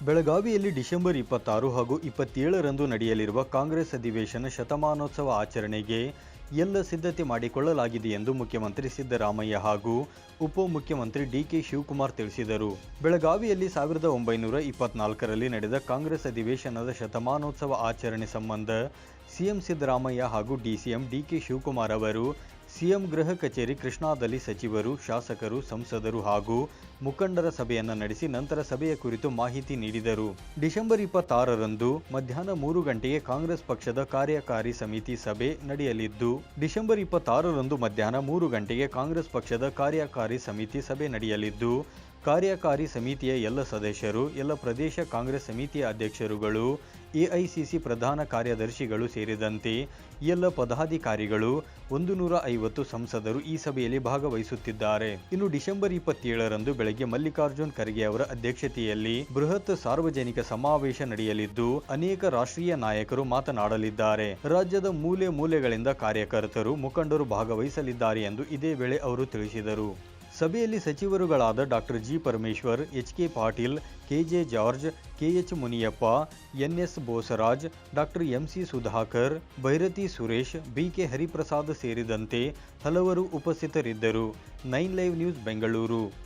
ಬೆಳಗಾವಿಯಲ್ಲಿ ಡಿಸೆಂಬರ್ ಇಪ್ಪತ್ತಾರು ಹಾಗೂ ಇಪ್ಪತ್ತೇಳರಂದು ನಡೆಯಲಿರುವ ಕಾಂಗ್ರೆಸ್ ಅಧಿವೇಶನ ಶತಮಾನೋತ್ಸವ ಆಚರಣೆಗೆ ಎಲ್ಲ ಸಿದ್ಧತೆ ಮಾಡಿಕೊಳ್ಳಲಾಗಿದೆ ಎಂದು ಮುಖ್ಯಮಂತ್ರಿ ಸಿದ್ದರಾಮಯ್ಯ ಹಾಗೂ ಉಪಮುಖ್ಯಮಂತ್ರಿ ಡಿಕೆ ಶಿವಕುಮಾರ್ ತಿಳಿಸಿದರು. ಬೆಳಗಾವಿಯಲ್ಲಿ ಸಾವಿರದ ಒಂಬೈನೂರ ಇಪ್ಪತ್ನಾಲ್ಕರಲ್ಲಿ ನಡೆದ ಕಾಂಗ್ರೆಸ್ ಅಧಿವೇಶನದ ಶತಮಾನೋತ್ಸವ ಆಚರಣೆ ಸಂಬಂಧ ಸಿಎಂ ಸಿದ್ದರಾಮಯ್ಯ ಹಾಗೂ ಡಿಸಿಎಂ ಡಿಕೆ ಶಿವಕುಮಾರ್ ಅವರು ಸಿಎಂ ಗೃಹ ಕಚೇರಿ ಕೃಷ್ಣಾದಲ್ಲಿ ಸಚಿವರು, ಶಾಸಕರು, ಸಂಸದರು ಹಾಗೂ ಮುಖಂಡರ ಸಭೆಯನ್ನು ನಡೆಸಿ ನಂತರ ಸಭೆಯ ಕುರಿತು ಮಾಹಿತಿ ನೀಡಿದರು. ಡಿಸೆಂಬರ್ ಇಪ್ಪತ್ತಾರರಂದು ಮಧ್ಯಾಹ್ನ ಮೂರು ಗಂಟೆಗೆ ಕಾಂಗ್ರೆಸ್ ಪಕ್ಷದ ಕಾರ್ಯಕಾರಿ ಸಮಿತಿ ಸಭೆ ನಡೆಯಲಿದ್ದು, ಡಿಸೆಂಬರ್ ಇಪ್ಪತ್ತಾರರಂದು ಮಧ್ಯಾಹ್ನ ಮೂರು ಗಂಟೆಗೆ ಕಾಂಗ್ರೆಸ್ ಪಕ್ಷದ ಕಾರ್ಯಕಾರಿ ಸಮಿತಿ ಸಭೆ ನಡೆಯಲಿದ್ದು, ಕಾರ್ಯಕಾರಿ ಸಮಿತಿಯ ಎಲ್ಲ ಸದಸ್ಯರು, ಎಲ್ಲ ಪ್ರದೇಶ ಕಾಂಗ್ರೆಸ್ ಸಮಿತಿಯ ಅಧ್ಯಕ್ಷರುಗಳು ಎಐಸಿಸಿ ಪ್ರಧಾನ ಕಾರ್ಯದರ್ಶಿಗಳು ಸೇರಿದಂತೆ ಎಲ್ಲ ಪದಾಧಿಕಾರಿಗಳು ಒಂದು ನೂರ ಐವತ್ತು ಸಂಸದರು ಈ ಸಭೆಯಲ್ಲಿ ಭಾಗವಹಿಸುತ್ತಿದ್ದಾರೆ. ಇನ್ನು ಡಿಸೆಂಬರ್ ಇಪ್ಪತ್ತೇಳರಂದು ಬೆಳಗ್ಗೆ ಮಲ್ಲಿಕಾರ್ಜುನ್ ಖರ್ಗೆ ಅವರ ಅಧ್ಯಕ್ಷತೆಯಲ್ಲಿ ಬೃಹತ್ ಸಾರ್ವಜನಿಕ ಸಮಾವೇಶ ನಡೆಯಲಿದ್ದು, ಅನೇಕ ರಾಷ್ಟ್ರೀಯ ನಾಯಕರು ಮಾತನಾಡಲಿದ್ದಾರೆ. ರಾಜ್ಯದ ಮೂಲೆ ಮೂಲೆಗಳಿಂದ ಕಾರ್ಯಕರ್ತರು ಮುಖಂಡರು ಭಾಗವಹಿಸಲಿದ್ದಾರೆ ಎಂದು ಇದೇ ವೇಳೆ ಅವರು ತಿಳಿಸಿದರು. ಸಭೆಯಲ್ಲಿ ಸಚಿವರುಗಳಾದ doctor G. Parameshwar, H. K. Patil K J George K H Muniyappa N S Bosaraj doctor M C Sudhakar, Byrathi Suresh B K Hariprasad ಸೇರಿದಂತೆ ಹಲವರು ಉಪಸ್ಥಿತರಿದ್ದರು. Nine live news Bengaluru.